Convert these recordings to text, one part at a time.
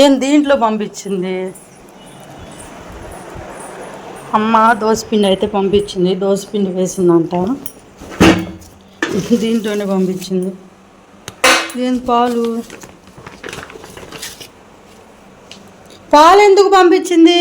ఏం దీంట్లో పంపించింది? అమ్మ దోసపిండి అయితే పంపించింది. దోసపిండి వేసిందంట. దీంట్లోనే పంపించింది. దీని పాలు? పాలు ఎందుకు పంపించింది?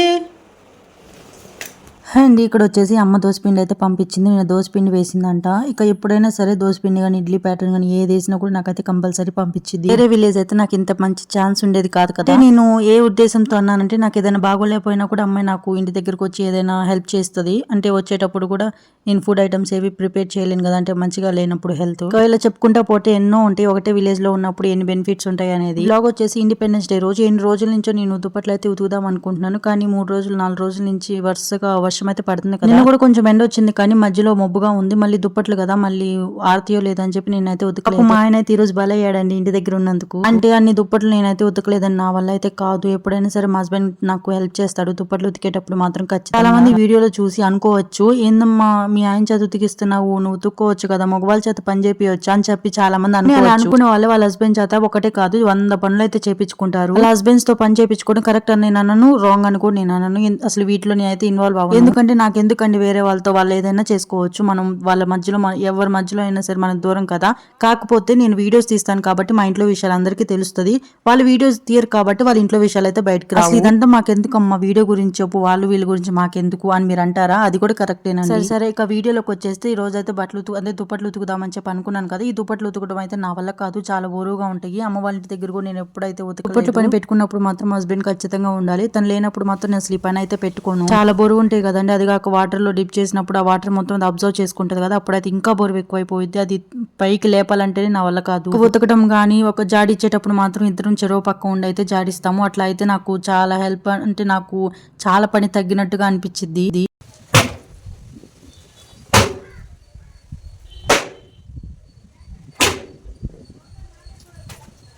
అండి ఇక్కడ వచ్చేసి అమ్మ దోసపిండి అయితే పంపించింది. నేను దోసపిండి వేసిందంట. ఇక ఎప్పుడైనా సరే దోసపిండి కానీ ఇడ్లీ ప్యాటర్న్ కానీ ఏది వేసినా కూడా నాకైతే కంపల్సరీ పంపించింది వేరే విలేజ్ అయితే నాకు ఇంత మంచి ఛాన్స్ ఉండేది కాదు కదా. నేను ఏ ఉద్దేశంతో అన్నానంటే నాకు ఏదైనా బాగోలేకపోయినా కూడా అమ్మాయి నాకు ఇంటి దగ్గరకు వచ్చి ఏదైనా హెల్ప్ చేస్తుంది. అంటే వచ్చేటప్పుడు కూడా నేను ఫుడ్ ఐటమ్స్ ఏవి ప్రిపేర్ చేయలేను కదా. అంటే మంచిగా లేనప్పుడు హెల్త్ ఒకవేళ చెప్పుకుంటా పోతే ఎన్నో ఉంటాయి. ఒకటే విలేజ్లో ఉన్నప్పుడు ఎన్ని బెనిఫిట్స్ ఉంటాయి అనేది. ఇలాగ వచ్చేసి ఇండిపెండెన్స్ డే రోజు ఎన్ని రోజుల నుంచో నేను దుప్పట్లు అయితే ఉతుకుదాం అనుకుంటున్నాను. కానీ మూడు రోజులు నాలుగు రోజుల నుంచి వరుసగా వర్షం అయితే పడుతుంది కదా. నిన్న కూడా కొంచెం ఎండ వచ్చింది కానీ మధ్యలో మబ్బుగా ఉంది. మళ్ళీ దుప్పట్లు కదా మళ్ళీ ఆరతీయో లేదని చెప్పి నేనైతే ఉతకలేదు మా ఆయన అయితే ఈ రోజు బలయ్యాడండి ఇంటి దగ్గర ఉన్నందుకు. అంటే అన్ని దుప్పట్లు నేనైతే ఉతకలేదని నా వల్ల అయితే కాదు. ఎప్పుడైనా సరే మా హస్బెండ్ నాకు హెల్ప్ చేస్తాడు. దుప్పట్లు ఉతికేటప్పుడు మాత్రం ఖచ్చితంగా. చాలా మంది వీడియోలో చూసి అనుకోవచ్చు ఏందమ్మా మీ ఆయన చేత ఉతికిస్తున్నావు నువ్వు ఉతుక్కోవచ్చు కదా మగవాళ్ళ చేత పని చేపియొచ్చు? అని చెప్పి చాలా మంది అనుకునే వాళ్ళు వాళ్ళ హస్బెండ్ చేత ఒకటే కాదు వంద పనులు అయితే చేపించుకుంటారు. వాళ్ళ హస్బెండ్స్తో పని చేపించుకోవడం కరెక్ట్ అని నేను అనను రాంగ్ అని కూడా నేను అనను. ఎన్- అసలు వీటిలో నేనైతే ఇన్వాల్వ్ అవ్వను. ఎందుకంటే నాకు ఎందుకండి వేరే వాళ్ళతో వాళ్ళు ఏదైనా చేసుకోవచ్చు. మనం వాళ్ళ మధ్యలో మన- ఎవరి మధ్యలో అయినా సరే మనకు దూరం కదా. కాకపోతే నేను వీడియోస్ తీస్తాను కాబట్టి మా ఇంట్లో విషయాలు అందరికీ తెలుస్తుంది. వాళ్ళు వీడియోస్ తీయరు కాబట్టి వాళ్ళ ఇంట్లో విషయాలు అయితే బయటకు రావు. ఇదంతా మాకెందుకు అమ్మ వీడియో గురించి చెప్పు వాళ్ళు వీళ్ళ గురించి మాకెందుకు అని మీరు అంటారా? అది కూడా కరెక్టేనండి. సరే సరే ఇక వీడియోలోకి వచ్చేస్తే ఈ రోజు అయితే బట్టలు అదే దుప్పట్లు ఉతుకుదామని చెప్పి అనుకున్నాను కదా. ఈ దుప్పట్లు ఉతకడం అయితే నా వల్ల కాదు. చాలా బోరుగా ఉంటాయి. అమ్మ వాళ్ళ ఇంటి దగ్గర కూడా నేను ఎప్పుడైతే ఉతక దుప్పట్లు పని పెట్టుకున్నప్పుడు మాత్రం హస్బెండ్ ఖచ్చితంగా ఉండాలి. తను లేనప్పుడు మాత్రం నేను అసలు ఈ పని అయితే పెట్టుకోను. చాలా బరువు ఉంటాయి కదండి అది కాక వాటర్లో డిప్ చేసినప్పుడు ఆ వాటర్ మొత్తం అది అబ్జర్వ్ చేసుకుంటుంది కదా. అప్పుడైతే ఇంకా బరువు ఎక్కువైపోయింది అది పైకి లేపాలంటేనే నా వల్ల కాదు. ఉతకడం కానీ ఒక జాడి ఇచ్చేటప్పుడు మాత్రం ఇద్దరం చెరువు పక్క ఉండి అయితే జాడిస్తాము. అట్లా అయితే నాకు చాలా హెల్ప్ అంటే నాకు చాలా పని తగ్గినట్టుగా అనిపించింది ఇది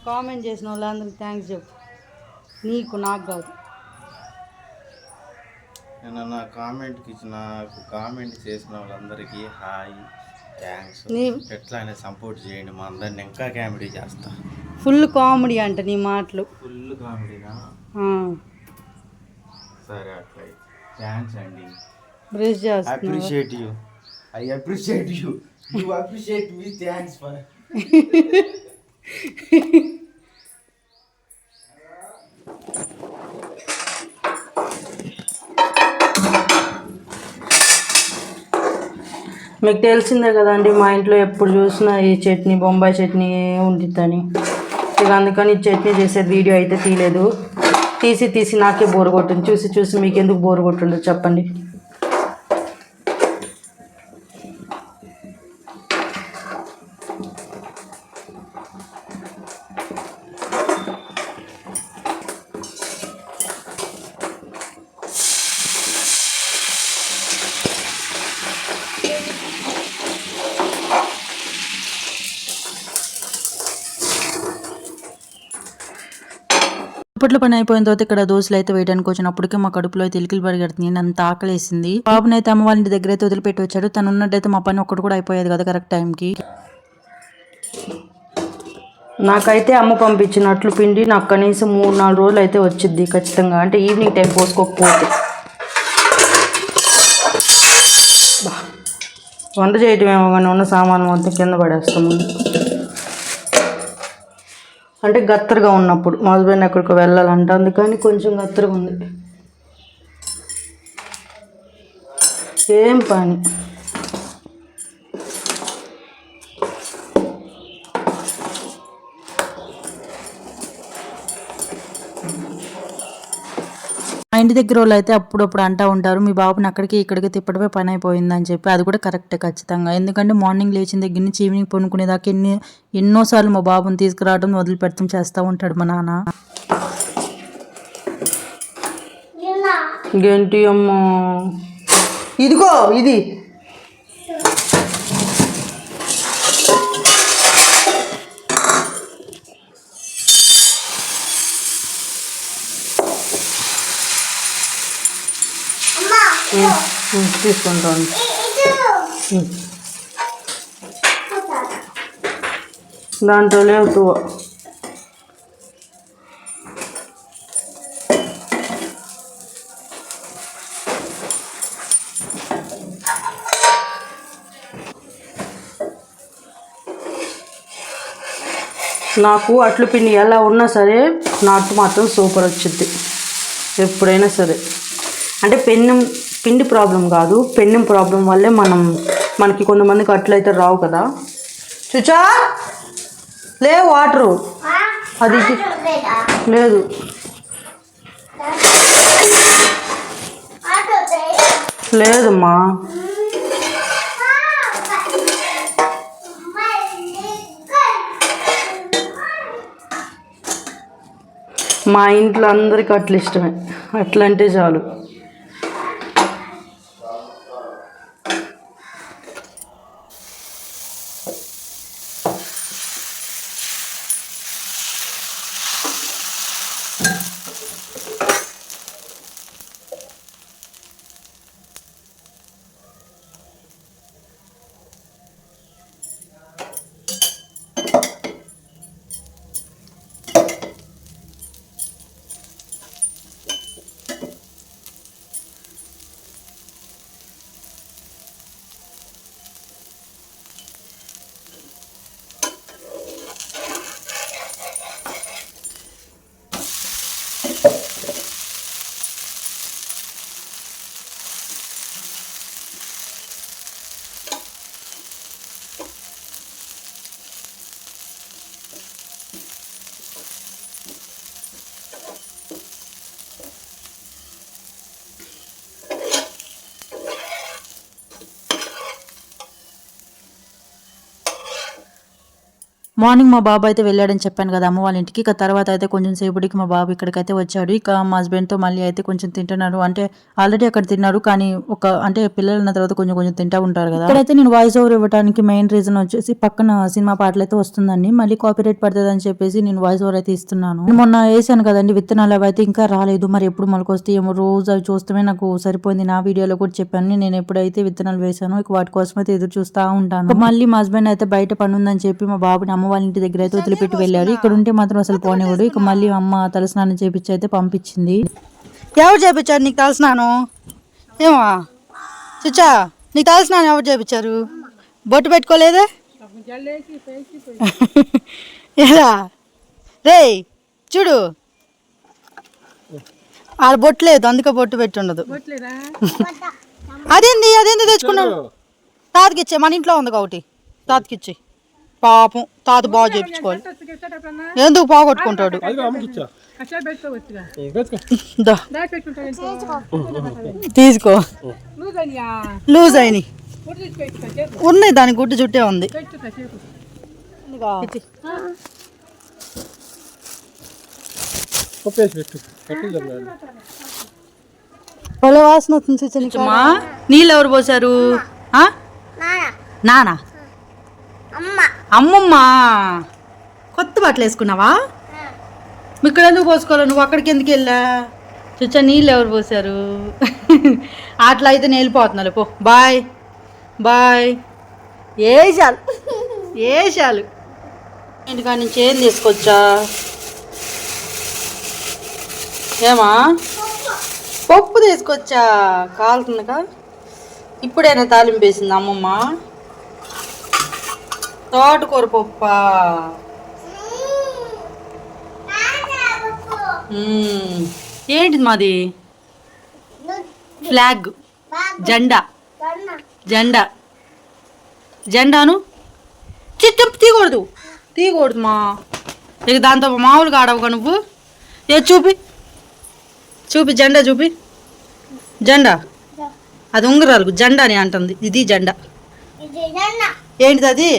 నాకు కామెంట్ చేసిన వాళ్ళందరికీ థ్యాంక్స్ చెప్పు. నీకు నాకు కాదు. నేను నా కామెంట్కి ఇచ్చిన నాకు కామెంట్ చేసిన వాళ్ళందరికీ హాయ్ థ్యాంక్స్ నీ ఎట్లా అయినా సపోర్ట్ చేయండి మా అందరిని ఇంకా కామెడీ చేస్తా. ఫుల్ కామెడీ అంట నీ మాటలు. ఫుల్ కామెడీనా? సరే అట్లా థ్యాంక్స్ అండి. Brush appreciate you I appreciate you you appreciate me thanks for మీకు తెలిసిందే కదండి మా ఇంట్లో ఎప్పుడు చూసినా ఈ చట్నీ బొంబాయి చట్నీ ఉండిద్దని. ఇక అందుకని చట్నీ చేసే వీడియో అయితే తీయలేదు. తీసి తీసి నాకే బోరు కొట్టింది. చూసి చూసి మీకు ఎందుకు బోరు కొట్టిండో చెప్పండి. అప్పట్లో పని అయిపోయిన తర్వాత ఇక్కడ దోశలు అయితే వేయడానికి వచ్చినప్పటికీ మా కడుపులో అయితే ఎలికలు పరిగెడుతుంది. నేను అంత ఆకలేసింది బాబునైతే అమ్మ వాళ్ళ ఇంటి దగ్గర అయితే వదిలిపెట్టి వచ్చాడు. తను ఉన్నట్టయితే మా పని ఒక్కటి కూడా అయిపోయేది కదా కరెక్ట్ టైంకి నాకైతే అమ్మ పంపించినట్లు పిండి నాకు కనీసం మూడు నాలుగు రోజులు అయితే వచ్చింది ఖచ్చితంగా. అంటే ఈవినింగ్ టైం పోసుకోకపోతే. వంట చేయటం ఏమో కానీ ఉన్న సామాను మొత్తం కింద పడేస్తాము. అంటే గత్తరగా ఉన్నప్పుడు. మా హస్బెండ్ ఎక్కడికి వెళ్ళాలంట. అందుకని కొంచెం గత్తరగా ఉంది. ఏం పని? ఇంటి దగ్గర వాళ్ళు అయితే అప్పుడప్పుడు అంటా ఉంటారు మీ బాబుని అక్కడికి ఇక్కడికి తిప్పడమే పని అయిపోయింది అని చెప్పి. అది కూడా కరెక్టే ఖచ్చితంగా. ఎందుకంటే మార్నింగ్ లేచిన దగ్గర నుంచి ఈవినింగ్ పనుకునేదాకా ఎన్ని ఎన్నోసార్లు మా బాబుని తీసుకురావడం వదిలిపెడతాం చేస్తూ ఉంటాడు మా నాన్న. ఏంటి అమ్మా? ఇదిగో ఇది. తీసుకుంటాను. దాంట్లో లేవు తువ్వ. నాకు అట్లు పిండి ఎలా ఉన్నా సరే నాటు మాత్రం సూపర్ వచ్చింది ఎప్పుడైనా సరే. అంటే పెన్ను పిండి ప్రాబ్లం కాదు. పెన్ను ప్రాబ్లం వల్లే మనం మనకి కొంతమందికి అట్లయితే రావు కదా. చుచా లే వాటరు. అది లేదు. లేదమ్మా. మా ఇంట్లో అందరికీ అట్లు ఇష్టమే. అట్లా అంటే చాలు. మార్నింగ్ మా బాబు అయితే వెళ్ళాడని చెప్పాను కదా అమ్మ వాళ్ళ ఇంటికి. ఇక తర్వాత అయితే కొంచెం సేపటికి మా బాబు ఇక్కడికైతే వచ్చాడు. ఇక మా హస్బెండ్తో మళ్ళీ అయితే కొంచెం తింటున్నారు. అంటే ఆల్రెడీ అక్కడ తిన్నారు కానీ ఒక అంటే పిల్లలు ఉన్న తర్వాత కొంచెం కొంచెం తింటా ఉంటారు కదా. ఇక్కడైతే నేను వాయిస్ ఓవర్ ఇవ్వడానికి మెయిన్ రీజన్ వచ్చేసి పక్కన సినిమా పాటలు అయితే వస్తుందండి. మళ్ళీ కాపీరేట్ పడుతుంది అని చెప్పేసి నేను వాయిస్ ఓవర్ అయితే ఇస్తున్నాను. మొన్న వేసాను కదండి విత్తనాలు అవి అయితే ఇంకా రాలేదు. మరి ఎప్పుడు మొలకొస్తే ఏమో రోజు అవి చూస్తమే నాకు సరిపోయింది. నా వీడియోలో కూడా చెప్పాను. నేను ఎప్పుడైతే విత్తనాలు వేసానో ఇక వాటి కోసం అయితే ఎదురు చూస్తా ఉంటాను. మళ్ళీ మా హస్బెండ్ అయితే బయట పని ఉందని చెప్పి మా బాబుని అమ్మ వాళ్ళ ఇంటి దగ్గర అయితే వదిలిపెట్టి వెళ్ళారు. ఇక్కడ ఉంటే మాత్రం అసలు పోనివ్వడు. ఇక మళ్ళీ అమ్మ తలస్నానం చేపించి అయితే పంపించింది. ఎవరు చేపించారు నీకు తలస్నానం? ఏమా? చుచ్చా నీకు తలస్నానం ఎవరు చేపించారు? బొట్టు పెట్టుకోలేదే? ఎలా? రే చూడు. ఆడ బొట్టు లేదు అందుకే బొట్టు పెట్టి ఉండదు. అదేంది అదేంది తెచ్చుకున్నాడు? తాతకిచ్చే మన ఇంట్లో ఉంది ఒకటి. తాతకిచ్చి. పాపం తాత బాగా చేయించుకోవాలి ఎందుకు పోగొట్టుకుంటాడు. తీసుకో. లూజ్ అయినాయి? ఉన్నాయి దాని గుడ్డు చుట్టే ఉంది. భలే వాసన వస్తుంది నీళ్ళు ఎవరు పోసారు ఆ? నానా. అమ్మమ్మ కొత్త బట్టలు వేసుకున్నావా? ఇక్కడ ఎందుకు పోసుకోవాలి? నువ్వు అక్కడికి ఎందుకు వెళ్ళా? చూచా నీళ్ళు ఎవరు పోసారు అట్లా అయితే నేను వెళ్ళిపోతున్నాను పో. బాయ్. బాయ్. ఏషాలు ఏషాలు ఇంటికాడ నుంచి ఏం తీసుకొచ్చా? ఏమా? పప్పు తీసుకొచ్చా? కాలుతుందిగా. ఇప్పుడైనా తాలింపు వేసింది అమ్మమ్మ? తోటకూర పప్పా. ఏంటిది మాది? ఫ్లాగ్. జెండా. జెండా. జెండాను? చిత్తం తీయకూడదు. తీయకూడదు మా. ఇక దాంతో మామూలుగా ఆడవుగా నువ్వు. ఏ చూపి. చూపి జెండా చూపి. జెండా. అది ఉంగరాలు. జెండా అని అంటుంది ఇది జెండా. ఏంటిది అది?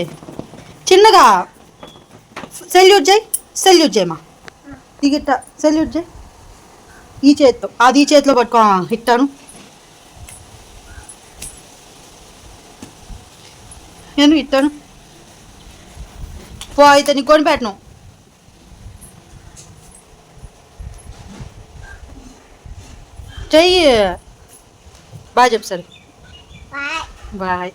చిన్నగా. సెల్యూట్ చేయి సెల్యూట్ చేయమా? దిగిట్ట సెల్యూట్ చేయి. ఈ చేతితో అది ఈ చేతిలో పట్టుకో. ఇట్టాను. నేను ఇట్టాను. పో అయితే నీకు కొని పెట్టను. చెయ్యి. బాగా చెప్పు సరే. బాయ్.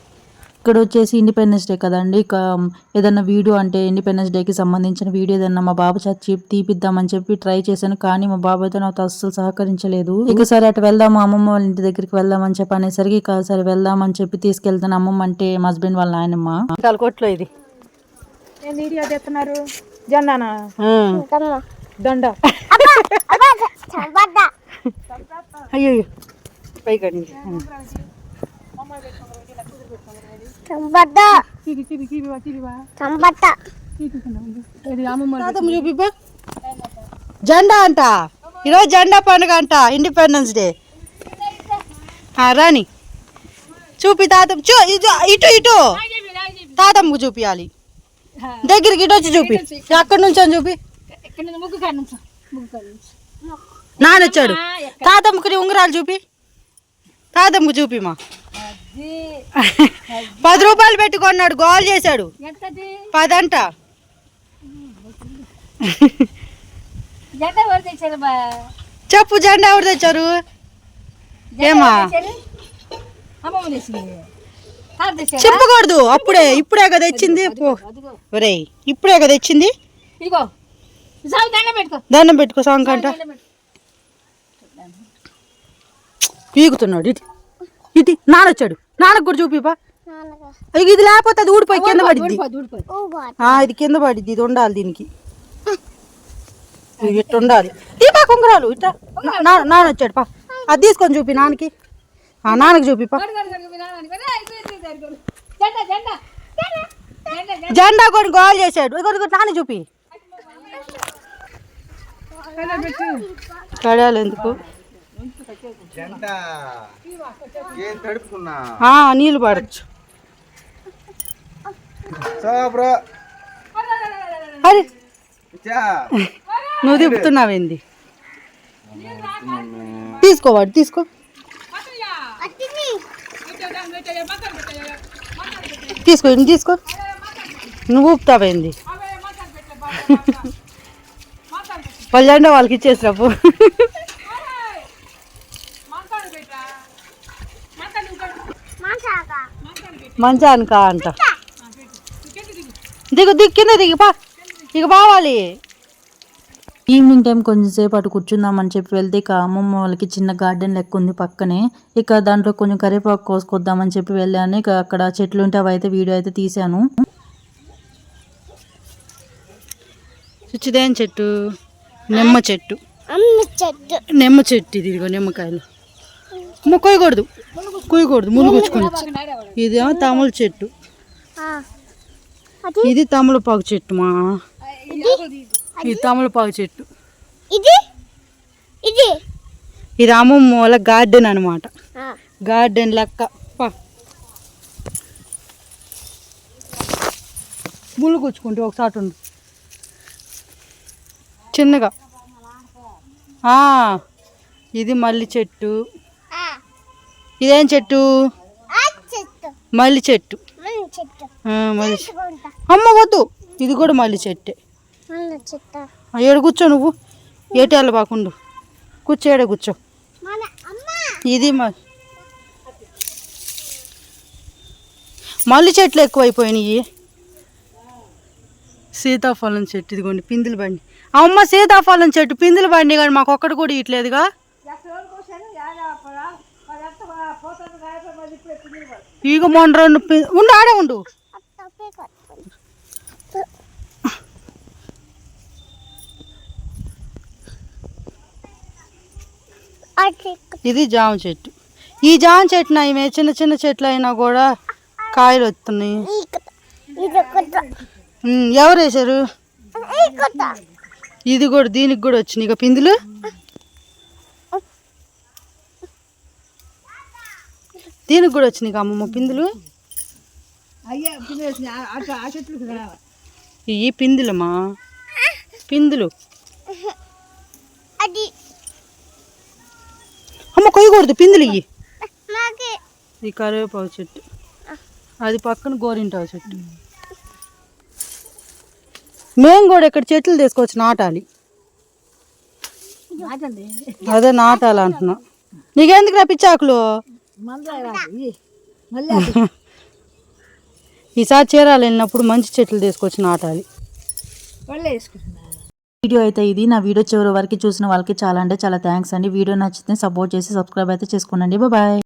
ఇక్కడ వచ్చేసి ఇండిపెండెన్స్ డే కదండి. ఇక ఏదన్నా వీడియో అంటే ఇండిపెండెన్స్ డేకి సంబంధించిన వీడియో ఏదన్నా మా బాబు చేత చీ- తీపిద్దామని చెప్పి ట్రై చేశాను. కానీ మా బాబు అయితే నాతో అస్సలు సహకరించలేదు. ఇక సరే అటు వెళ్దాము అమ్మమ్మ వాళ్ళ ఇంటి దగ్గరికి వెళ్దామని చెప్పి అనేసరికి సరే వెళ్దామని చెప్పి తీసుకెళ్తాను. అమ్మమ్మ అంటే మా హస్బెండ్ వాళ్ళ నాయనమ్మ. కొట్లో ఇది. దండ. అయ్యో జెండా అంట. ఈరోజు జెండా పండుగ అంట ఇండిపెండెన్స్ డే ఆ, రాని చూపి తాతమ్మ. చూ ఇటు ఇటు తాతమ్మకు చూపియాలి. దగ్గరికి ఇటు వచ్చి చూపి. అక్కడి నుంచి అని చూపి. నాన్న వచ్చాడు తాతమ్మకి నీ ఉంగరాలు చూపి. తాతమ్మకు చూపి మా పది రూపాయలు పెట్టుకున్నాడు గోల్ చేశాడు. పదంట. చెప్పు జెండా ఎవరు తెచ్చారు? ఏమా? చెప్పకూడదు అప్పుడే ఇప్పుడే కదా తెచ్చింది. పో. ఒరేయ్ ఇప్పుడే కదా సాగు దండం పెట్టుకో. సాంగ్ అంట పీకుతున్నాడు ఇటు. ఇటు నానొచ్చాడు. నాన్నకు కూడా చూపిపా. ఇక ఇది లేకపోతే అది ఊడిపోయి కింద పడిద్ది. ఆ, ఇది కింద పడిద్ది ఇది ఉండాలి దీనికి. ఇట్ట ఉండాలి. దీపా కుంగరాలు ఇట్ట. నా- నా- నాన్న వచ్చాడు పా. అది తీసుకొని చూపి నాన్నకి. ఆ నాన్నకి చూపిపా. జెండా కొని గోల్ చేశాడు. ఇదిగో నాన్న చూపి. కడాలు ఎందుకు? నీళ్ళు పడచ్చు అరే. నువ్వు తిప్పుతున్నావేంది? తీసుకోవాడు తీసుకో తీసుకో. తీసుకో నువ్వు ఊపుతావేంది? జెండా వాళ్ళకి ఇచ్చేసిరాపు మంచానికా అంట. దిగు దిగు కింద దిగు పా. ఇక బావాలి. ఈవినింగ్ టైం కొంచెంసేపు అటు కూర్చుందామని చెప్పి వెళ్తే ఇక అమ్మమ్మ వాళ్ళకి చిన్న గార్డెన్ లెక్క ఉంది పక్కనే. ఇక దాంట్లో కొంచెం కరివేపాకు కోసుకొద్దామని చెప్పి వెళ్ళాను. ఇక అక్కడ చెట్లు ఉంటే అవి అయితే వీడియో అయితే తీశాను. చుచ్చిదేం చెట్టు నిమ్మ చెట్టు. నిమ్మ చెట్టు ఇది ఇదిగో నిమ్మకాయలు. ముక్కోయకూడదు. కుయ్యకూడదు ములుగుచ్చుకుని ఇదేమో తమల చెట్టు. ఇది తమలపాకు చెట్టు మా. ఇది? తమలపాకు చెట్టు. ఇది? ఇది? ఇది అమ్మమ్మ వాళ్ళ గార్డెన్ అనమాట గార్డెన్ లెక్క. ముళ్ళు గుచ్చుకుంటే ఒకసారి ఉండు. చిన్నగా. ఇది మల్లి చెట్టు. ఇదేం చెట్టు? మల్లి చెట్టు. మల్లి అమ్మ వద్దు. ఇది కూడా మల్లి చెట్టే. ఏడు కూర్చో నువ్వు. ఏటేళ్ళ బాకుండు. కూర్చో ఏడే కూర్చో. మన అమ్మ. ఇది మల్లి చెట్లు ఎక్కువైపోయినాయి. సీతాఫలం చెట్టు ఇదిగోండి పిందులు బండి. అమ్మ సీతాఫలం చెట్టు పిందులు బండి కానీ మాకు ఒక్కటి కూడా ఇట్లేదుగా ఇక మొన్న రెండు ఉండు ఆడే ఉండు. ఇది జామ చెట్టు. ఈ జామ చెట్టు నయమే చిన్న చిన్న చెట్లు అయినా కూడా కాయలు వస్తున్నాయి ఎవరు కొత్త. ఇది కూడా దీనికి కూడా వచ్చినాయి. ఇక పిందులు? దీనికి కూడా వచ్చినాయి అమ్మమ్మ పిందులు? ఇవి పిందులమ్మా. పిందులు. అది. అమ్మ కొయ్యకూడదు పిందులు ఇవి మాకి. ఈ కరివేపాకు చెట్టు. అది పక్కన గోరింటాకు చెట్టు. మేము కూడా ఇక్కడ చెట్లు తీసుకొచ్చి నాటాలి. అదే నాటాలి అంటున్నా నీకెందుకు రా పిచ్చాకులు? ఈసారి చీరాలు వెళ్ళినప్పుడు మంచి చెట్లు తీసుకొచ్చి నాటాలి. వీడియో అయితే ఇది. నా వీడియో చివరి వరకు చూసిన వాళ్ళకి చాలా అంటే చాలా థ్యాంక్స్ అండి. వీడియో నచ్చితే సపోర్ట్ చేసి సబ్స్క్రైబ్ అయితే చేసుకోండి బాయ్